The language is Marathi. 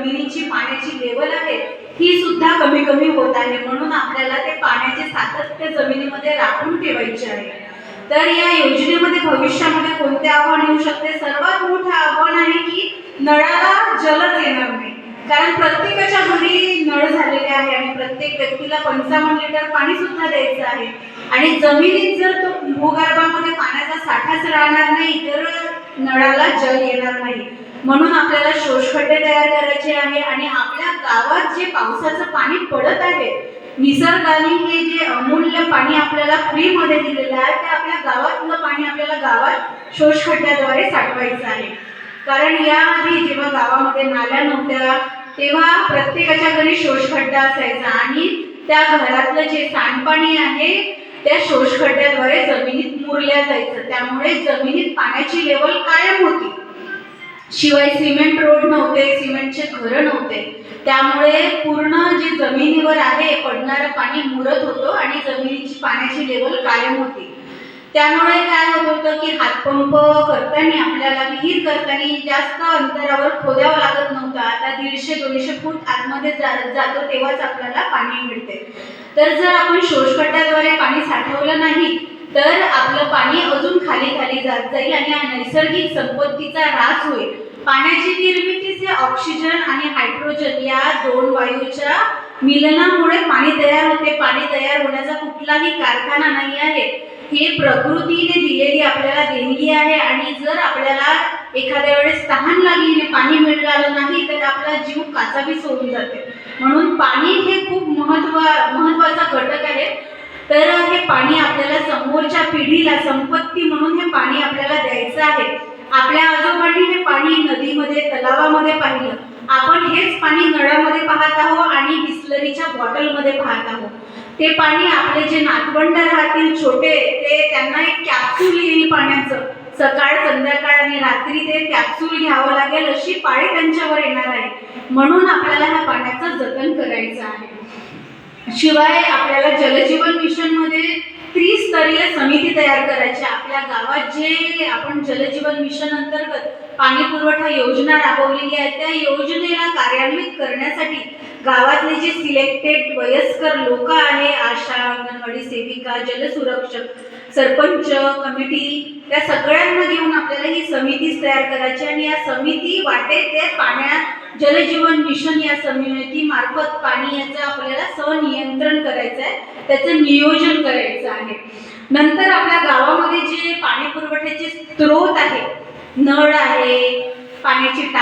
जमिनीची पाण्याची लेवल आहे ही सुद्धा कमी कमी होत आहे. म्हणून आपल्याला ते पाण्याचे सातत्य जमिनीमध्ये राखून ठेवायचे आहे. तर या योजनेमध्ये भविष्यामध्ये कोणते आव्हान येऊ शकते? सर्वात मोठं आव्हान आहे की नळाला जलच येणार नाही. कारण प्रत्येकाच्या घरी नळ झालेले आहे आणि प्रत्येक व्यक्तीला पंचावन्न लिटर पाणी सुद्धा द्यायचं आहे. आणि जमिनीत जर तो भूगर्भामध्ये पाण्याचा साठाच राहणार नाही तर नळाला जल येणार नाही. म्हणून आपल्याला शोषखड्डे तयार करायचे आहे आणि आपल्या गावात जे पावसाचं पाणी पडत आहे निसर्गाने हे जे अमूल्य पाणी आपल्याला फ्रीमध्ये दिलेलं आहे ते आपल्या गावातलं पाणी आपल्याला गावात शोषखड्ड्याद्वारे साठवायचं आहे. कारण याआधी जेव्हा गावामध्ये नाल्या नव्हत्या तेव्हा प्रत्येकाच्या घरी शोषखड्डा असायचा आणि त्या घरातलं जे सांडपाणी आहे त्या शोषखड्ड्याद्वारे जमिनीत मुरल्या जायचं. त्यामुळे जमिनीत पाण्याची लेवल कायम होती. शिवाय सिमेंट रोड नव्हते सिमेंटचे घरं नव्हते. त्यामुळे पूर्ण जे जमिनीवर आहे पडणारं पाणी मुरत होतं आणि जमिनीची पाण्याची लेवल कायम होती. त्यामुळे काय होत होतं की हातपंप करताना आपल्याला विहीर करताना जास्त अंतरावर खोदावं लागत नव्हतं. आता दीडशे दोनशे फूट आतमध्ये जा जातो तेव्हाच आपल्याला पाणी मिळते. तर जर आपण शोषकट्ट्याद्वारे पाणी साठवलं नाही तर आपलं पाणी अजून खाली खाली जात जाईल आणि नैसर्गिक संपत्तीचा ऱ्हास होईल. पाण्याची निर्मिती जे ऑक्सिजन आणि हायड्रोजन या दोन वायूच्या मिलनामुळे पाणी तयार होते. पाणी तयार होण्याचा कुठलाही कारखाना नाही आहे. हे प्रकृतीने दिलेली आपल्याला देणगी आहे आणि जर आपल्याला एखाद्या वेळेस तहान लागली पाणी मिळालं नाही तर आपला जीव काचाबी होऊन जाते. म्हणून पाणी हे खूप महत्त्व महत्त्वाचा घटक आहे. तर हे पाणी आपल्याला समोरच्या पिढीला संपत्ती म्हणून हे पाणी आपल्याला द्यायचं आहे. आपल्या आपण हेच पाणी नळामध्ये पाहत आहोत आणि बिस्लरीच्या बॉटलमध्ये पाहत आहोत. ते पाणी आपले जे नातवंड राहतील छोटे ते त्यांना एक कॅप्सूल येईल पाण्याचं. सकाळ संध्याकाळ आणि रात्री ते कॅप्सूल घ्यावं लागेल अशी पाळी त्यांच्यावर येणार आहे. म्हणून आपल्याला ह्या पाण्याचं जतन करायचं आहे. शिवाय आपल्याला जलजीवन मिशनमध्ये त्रिस्तरीय समिती तयार करायची. आपल्या गावात जे आपण जलजीवन मिशन अंतर्गत पाणी पुरवठा योजना राबवलेली आहे त्या योजनेला कार्यान्वित करण्यासाठी गावातले जे सिलेक्टेड वयस्कर लोक आहे आशा अंगणवाडी सेविका जलसुरक्षक सरपंच कमिटी त्या सगळ्यांना घेऊन आपल्याला ही समितीच तयार करायची आणि या समिती वाटे ते पाण्यात जलजीवन मिशन या समिती मार्फत पाणी याचा कसं नियंत्रण करायचं आहे त्याचं नियोजन करायचं आहे. नंतर आपल्या गावामध्ये जे पाणी पुरवठ्याचे स्रोत आहे नळ आहे पाण्याची टाकी